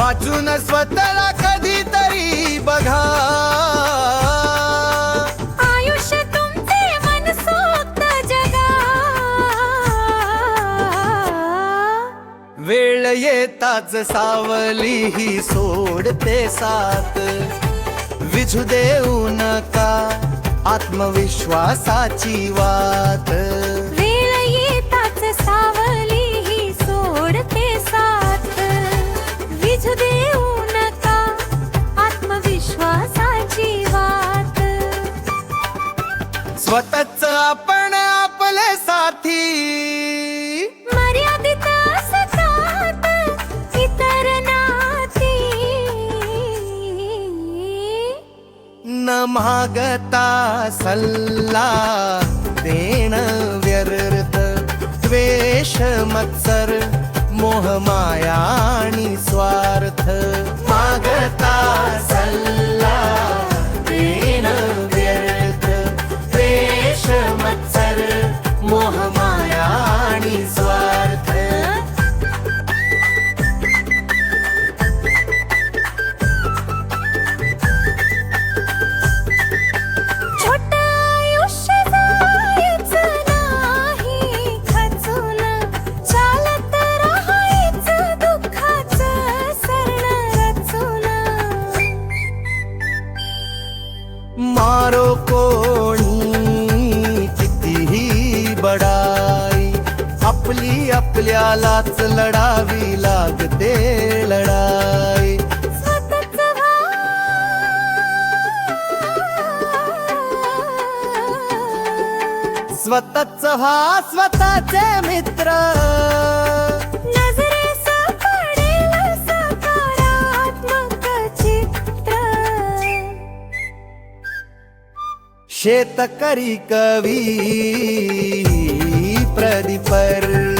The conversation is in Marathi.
वाचून स्वतःला कधीतरी बघा. आयुष्य तुमचे मनसोक्त जगा. वेळ येताच सावली ही सोडते साथ. विझू देऊ नका आत्मविश्वासाची वाट स्वतःच आपण आपले साथी. मर्यादित न मागता सल्ला देण व्यर्थ. द्वेष मत्सर मोह माया आणि स्वार्थ. आपली आपल्यालाच लढावी लागते लढाई. स्वतःच व्हा. स्वतःच मित्र. शेतकरी कवी. पर